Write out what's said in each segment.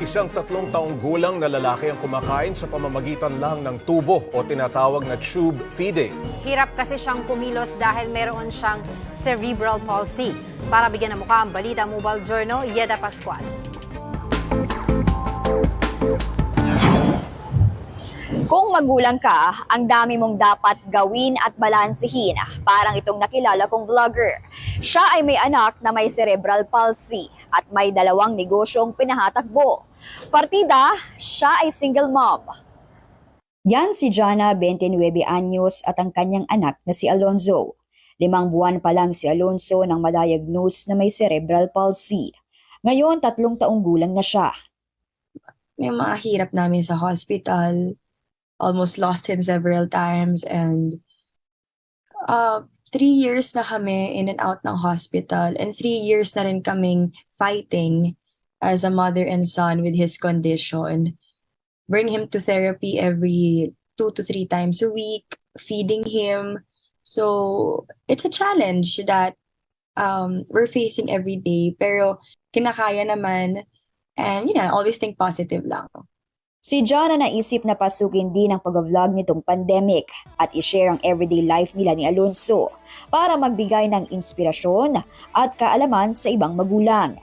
Isang tatlong taong gulang na lalaki ang kumakain sa pamamagitan lang ng tubo o tinatawag na tube feeding. Hirap kasi siyang kumilos dahil meron siyang cerebral palsy. Para bigyan ng mukha ang balita Mobile Journal, Yeda Pascual. Kung magulang ka, ang dami mong dapat gawin at balansehin. Parang itong nakilala kong vlogger. Siya ay may anak na may cerebral palsy at may dalawang negosyong pinahatakbo. Partida, siya ay single mom. Yan si Jana, 29 anyos at ang kanyang anak na si Alonzo. Limang buwan pa lang si Alonzo nang madiagnose na may cerebral palsy. Ngayon, tatlong taong gulang na siya. may mga hirap namin sa hospital. Almost lost him several times and uh, three years na kami in and out ng hospital and three years na rin kaming fighting as a mother and son with his condition. Bring him to therapy every two to three times a week, feeding him. So it's a challenge that um, we're facing every day pero kinakaya naman And, you know, always think positive lang. Si John na naisip na pasukin din ang pag-vlog nitong pandemic at i-share ang everyday life nila ni Alonso para magbigay ng inspirasyon at kaalaman sa ibang magulang.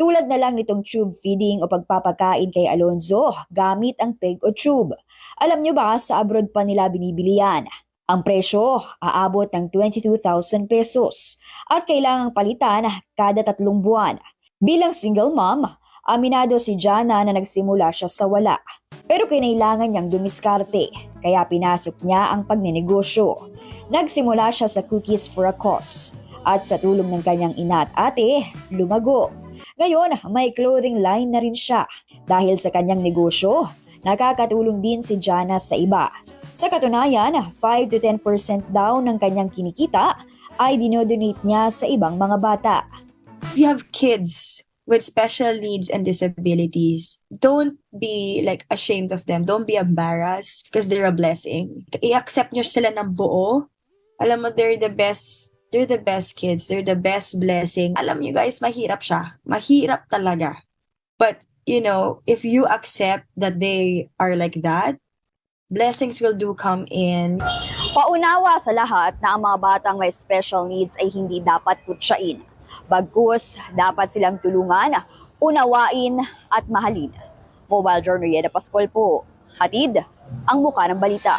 Tulad na lang nitong tube feeding o pagpapakain kay Alonzo gamit ang peg o tube. Alam nyo ba sa abroad pa nila binibili yan? Ang presyo aabot ng 22,000 pesos at kailangang palitan kada tatlong buwan. Bilang single mom, Aminado si Jana na nagsimula siya sa wala. Pero kinailangan niyang dumiskarte, kaya pinasok niya ang pagnenegosyo. Nagsimula siya sa cookies for a cause. At sa tulong ng kanyang ina at ate, lumago. Ngayon, may clothing line na rin siya. Dahil sa kanyang negosyo, nakakatulong din si Jana sa iba. Sa katunayan, 5 to 10% daw ng kanyang kinikita ay dinodonate niya sa ibang mga bata. If you have kids with special needs and disabilities, don't be like ashamed of them. Don't be embarrassed because they're a blessing. I-accept nyo sila ng buo. Alam mo, they're the best They're the best kids. They're the best blessing. Alam nyo guys, mahirap siya. Mahirap talaga. But, you know, if you accept that they are like that, blessings will do come in. Paunawa sa lahat na ang mga batang may special needs ay hindi dapat putsain. Bagkus, dapat silang tulungan, unawain at mahalin. Mobile Journal Yeda Pascual po. Hatid, ang mukha ng balita.